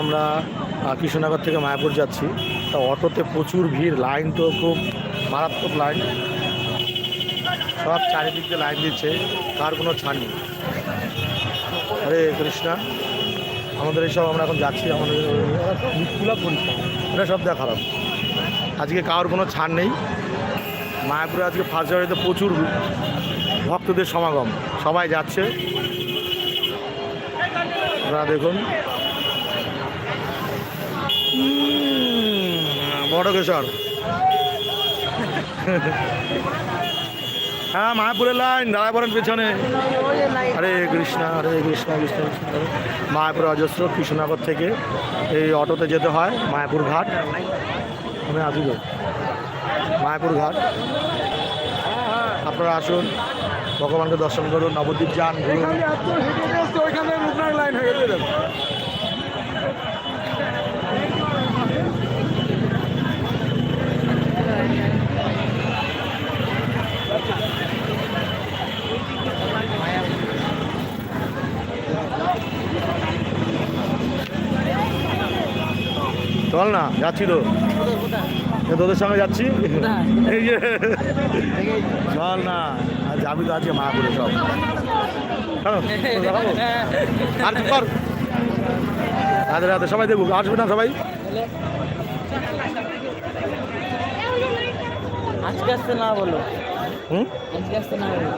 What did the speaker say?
আমরা কৃষ্ণনগর থেকে মায়াপুর যাচ্ছি। তা অটোতে প্রচুর ভিড়, লাইন তো খুব মারাত্মক লাইন। সব চারিদিক দিয়ে লাইন দিচ্ছে, কার কোনো ছাড় নেই। হরে কৃষ্ণা, আমাদের এইসব আমরা এখন যাচ্ছি, আমাদের এটা সব দেখা খারাপ। আজকে কারোর কোনো ছাড় নেই। মায়াপুরে আজকে ফার্স্ট জানুয়ারিতে প্রচুর ভক্তদের সমাগম, সবাই যাচ্ছে। আপনারা দেখুন। বড় কেশর। হ্যাঁ মায়াপুরের লাইন পড়েন পেছনে। হরে কৃষ্ণ হরে কৃষ্ণ কৃষ্ণ কৃষ্ণ। মায়াপুর অজস্র কৃষ্ণনগর থেকে এই অটোতে যেতে হয়, মায়াপুর ঘাট। আমি আসি গো। মায়াপুর ঘাট। আপনারা আসুন, ভগবানকে দর্শন করুন, নবদ্বীপ যান, ঘুরুন ওইখানে রূপনাগ লাইন হয়ে গেছে চল না যাচ্ছি তো। এ তোদের সঙ্গে যাচ্ছি? এই যে। চল না আর যাবি তো আজকে মা করে সব আর কর? রাতে রাতে সবাই দেখুক আসবে না সবাই? আজকে আসতে না বলো। হুম? আজকে আসতে না বলো।